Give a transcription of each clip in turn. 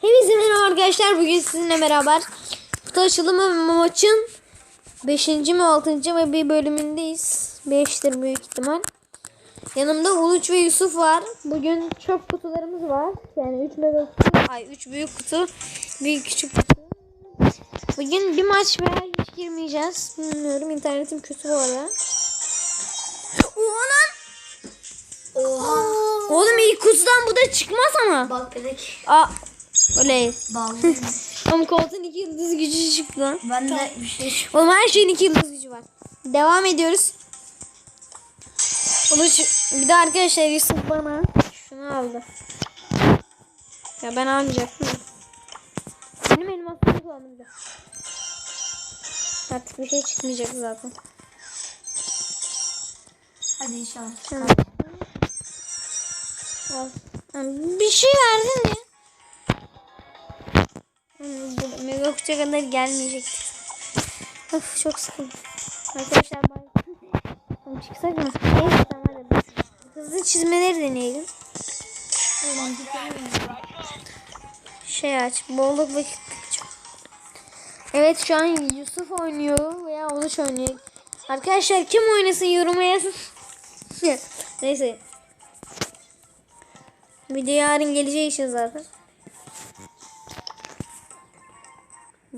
Hepinize merhaba arkadaşlar. Bugün sizinle beraber kutu açılımı maçın 5. mi 6. ve bir bölümündeyiz. 5'tir büyük ihtimal. Yanımda Uluç ve Yusuf var. Bugün çok kutularımız var. Yani 3 mega kutu. Ay 3 büyük kutu. Bir küçük kutu. Bugün bir maç veya hiç girmeyeceğiz. Bilmiyorum. internetim kötü bu arada. Oha lan. Oha. Oğlum ilk kutudan bu da çıkmaz ama. Bak bebek. Aa. Oley. Ama koltuğun iki yıldız gücü çıktı lan. ben de bir şey çıktı. Oğlum her şeyin iki yıldız gücü var. Devam ediyoruz. Uluç, bir de arkadaşlar Yusuf bana şunu aldı. Ya ben almayacaktım. Benim elmasımı kullandım. Artık bir şey çıkmayacak zaten. Hadi inşallah. Tamam. Bir şey verdin ya. Mega kutuya kadar gelmeyecekti. Of çok sıkıldım. Arkadaşlar bay. Çıksak mı? Neyse tamam hadi. Hızlı çizmeleri deneyelim. Şey aç. Bolluk vakit. Evet şu an Yusuf oynuyor veya Uluş oynuyor. Arkadaşlar kim oynasın yoruma yazın. Neyse. Video yarın geleceği için zaten.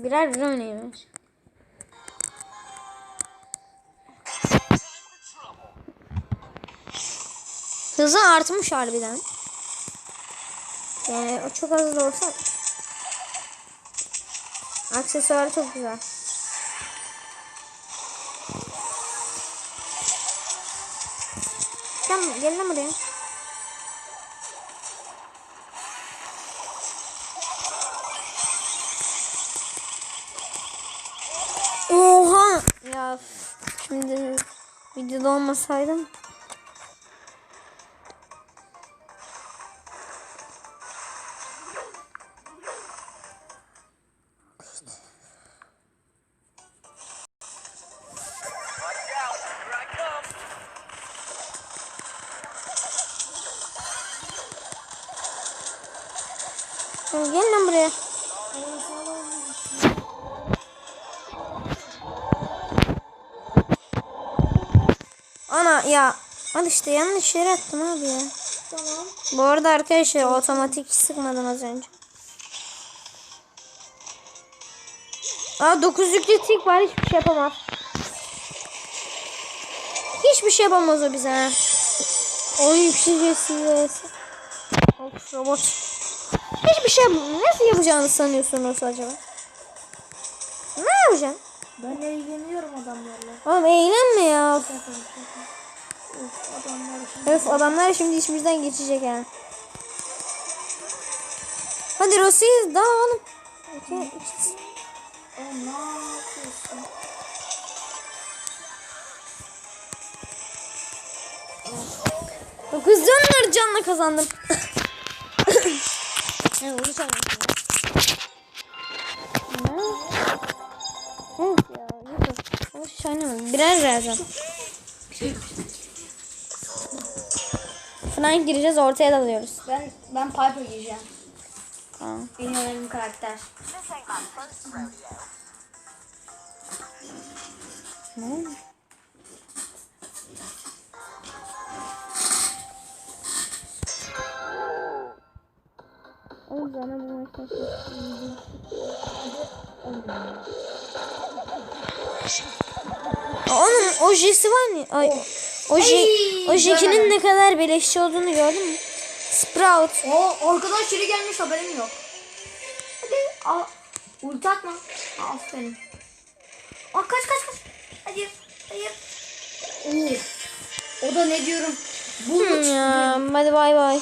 Birer bir oynayalım. Hızı artmış harbiden. Yani o çok da olsa. Aksesuarı çok güzel. Tamam gel buraya. Videoda olmasaydım. Gel lan buraya. Ya al işte yanlış yere attım abi ya. Tamam. Bu arada arkadaşlar otomatik sıkmadım az önce. Aa 9 yüklü tik var hiçbir şey yapamaz. Hiçbir şey yapamaz o bize. ha. Oyun yükseleceğiz. Of robot. Hiçbir şey. Nasıl yapacağını sanıyorsunuz acaba? Ne yapacaksın? Ben eğleniyorum adamlarla. Oğlum eğlenme ya. Uf, adamlar şimdi. Öf adamlar şimdi işimizden geçecek yani. Hadi Rossi daha oğlum. İki- iki- Oğlum ne yapıyorsun? Dokuz canlar canla kazandım. ne oldu sen? Ne? Evet ya oynamadım. Birer vereceğim. Flank gireceğiz ortaya dalıyoruz. Ben ben Piper giyeceğim. Tamam. En önemli karakter. Ne? O yüzden bu maçta Onun o jesi var mı? Ay, o je, o görmedim. ne kadar beleşçi olduğunu gördün mü? Sprout. O arkadan şiri gelmiş haberim yok. Hadi al. Ulti atma. Aferin. Aa, kaç kaç kaç. Hayır. Hayır. Oo. O da ne diyorum. Bu Hmm, ya, hadi bay bay.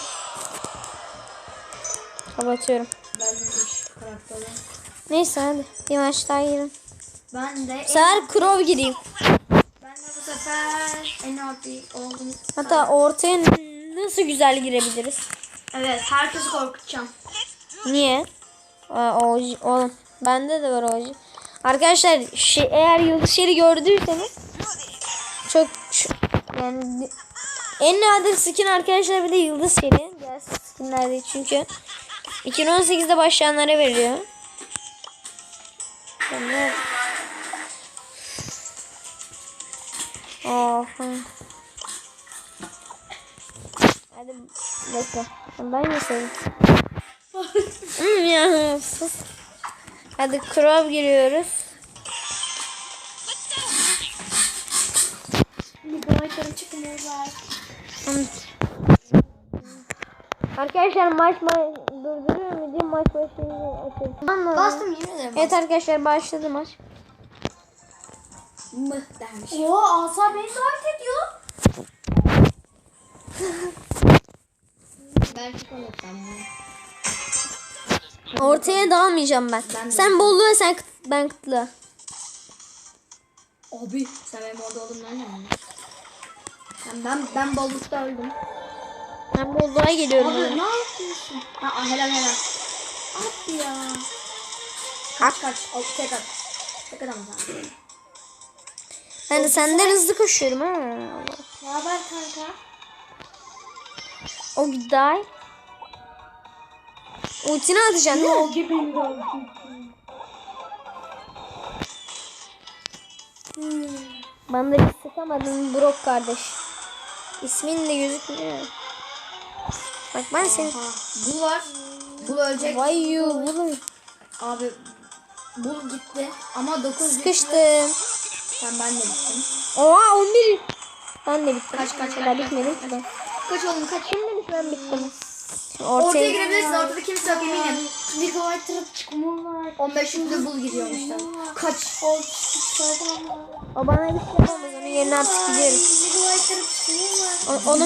Kapatıyorum. Ben de. Neyse hadi bir maç daha girelim. Ben de Bu sefer Crow gireyim. Ben sefer en abi oldum. Hatta ortaya nasıl güzel girebiliriz? Evet herkesi korkutacağım. Niye? OG, oğlum bende de var OG. Arkadaşlar şey, eğer yıldız şeri gördüyseniz çok şu- yani en nadir skin arkadaşlar bir de yıldız şeri. Diğer skinler değil çünkü 2018'de başlayanlara veriyor. Tamam. Oha. Hadi bekle. Ben mi sevdim? Hmm, ya sus. Hadi Crow giriyoruz. Çıkmıyorlar. Arkadaşlar maç ma durduruyor mu diye maç başlayınca mı? Bastım yemin ederim. Evet arkadaşlar başladı maç. Mıh dermiş. Oo Asa beni davet ediyor. ben çıkamayacağım. Ortaya dalmayacağım ben. Ben sen bolluğa sen kıt- ben kıtlı. Abi sen benim orada olduğumdan emin Ben, ben, ben bollukta öldüm. Ben bolluğa geliyorum. Abi ne yapıyorsun? Ha, ah, helal helal. Abi ya. Kaç kaç. Al, tek at. Tek at ama de senden hızlı koşuyorum ha. Ne haber kanka? O giday. Ultini atacaksın değil mi? gibi beni de Bana da bir sıkamadın Brock kardeş. İsmin de gözükmüyor. Bak ben seni... Bu var. Bu ölecek. Vay you bunu Abi bu gitti ama 9 sıkıştım. Sen ben de bittim. Oha 11. Ben de bittim. Kaç, kaç, Ben kaç, bitmedim ki ben. Kaç oğlum kaç. Kim demiş ben bittim. Şimdi Ortaya Ortaya, girebilirsin ortada kimse yok eminim. Nikolay tırıp çıkmıyor. 15 yüzde bul gidiyormuş da. Kaç. o bana bir şey yapamaz. Onun yerine artık gidiyorum. Nikolay tırıp çıkıyor. O, onu...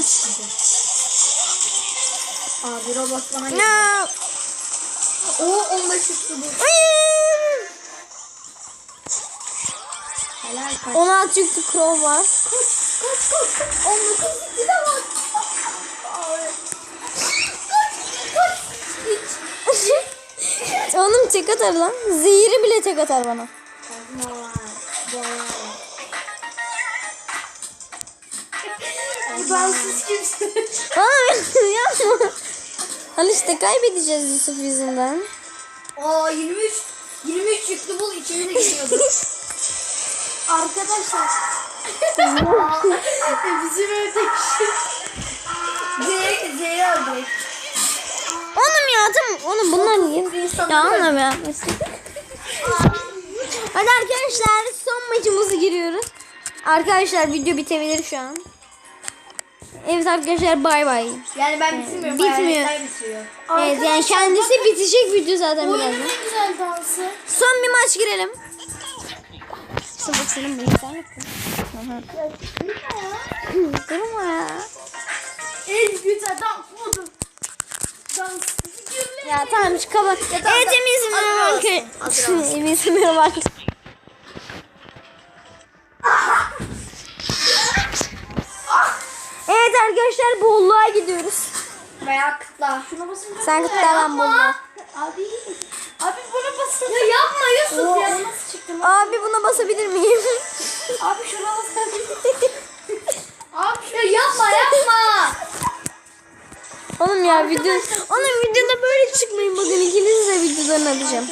Abi robot bana. No. Oo 15 yüzde bul. Hayır. Helal kaç. 16 yüklü Crow var. Kaç kaç kaç kaç. 19 yüzde de var. Oğlum tek atar lan. Zehiri bile tek atar bana. Siz kimsiniz? Bana yapma. Al işte kaybedeceğiz Yusuf yüzünden. Aa 23. 23 yüklü bul içimize giriyordu. Arkadaşlar Bizim evdeki şey. Zehri, Zehri öldü. Oğlum ya tamam. Oğlum bunlar niye? Ya anla be. Hadi arkadaşlar son maçımızı giriyoruz. Arkadaşlar video bitebilir şu an. Evet arkadaşlar bay bay. Yani ben bitirmiyorum. Bitmiyor. bitiriyor. Evet yani kendisi bitecek video zaten oyunun birazdan. en güzel dansı. Son bir maç girelim. İşte bak senin bunu sen yaptın. Durma ya. En güzel dans budur. Dans. Ya tamam şu kapat. Evet emin hazır olsun. Emin merhaba arkadaşlar. Evet arkadaşlar bolluğa gidiyoruz. Veya kıtla. Şuna basınca Sen kıtla ben bolluğa. Abi. Abi buna basın. Ya yapma Yusuf ya. Nasıl çıktı lan? Abi buna basabilir miyim? Abi şuna basın. Abi ya yapma yapma. Oğlum ya video... Oğlum videoda böyle çıkmayın bakın ikiniz de videodan atacağım.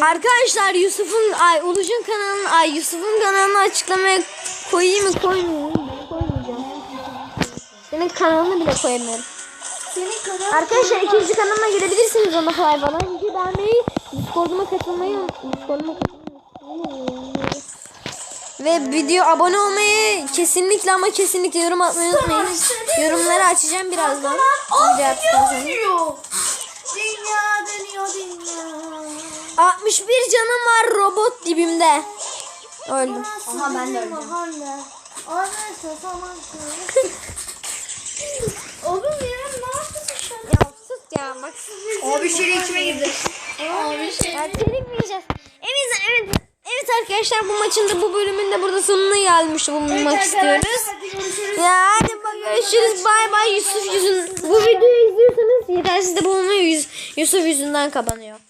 Arkadaşlar Yusuf'un ay Ulucun kanalını ay Yusuf'un kanalını açıklamaya koyayım mı koymayayım mı? Koymayacağım. Senin kanalını bile koyamıyorum. Senin kadar. Arkadaşlar ikinci kanalıma girebilirsiniz ona kolay bana. Video beğenmeyi, Discord'uma katılmayı, Discord'uma katılmayı. Ve video abone olmayı kesinlikle ama kesinlikle yorum atmayı unutmayın. Yorumları açacağım birazdan. Video attıktan sonra. dönüyor. Dünya dönüyor dünya. 61 canım var robot dibimde. Öldüm. Aha, ben de öldüm. Oğlum ya ne yapıyorsun şu an? Ya sus ya bak. O bir şey içime girdi. Abi şey. Ya çelikmeyeceğiz. Evet, evet, evet arkadaşlar bu maçın da bu bölümünde burada sonuna gelmiş bulunmak istiyoruz. Hadi görüşürüz. Ya hadi bak görüşürüz. Bay bay Yusuf yüzün. Bu videoyu izliyorsanız yetersiz de bulunmuyor. Yus- Yusuf yüzünden kapanıyor.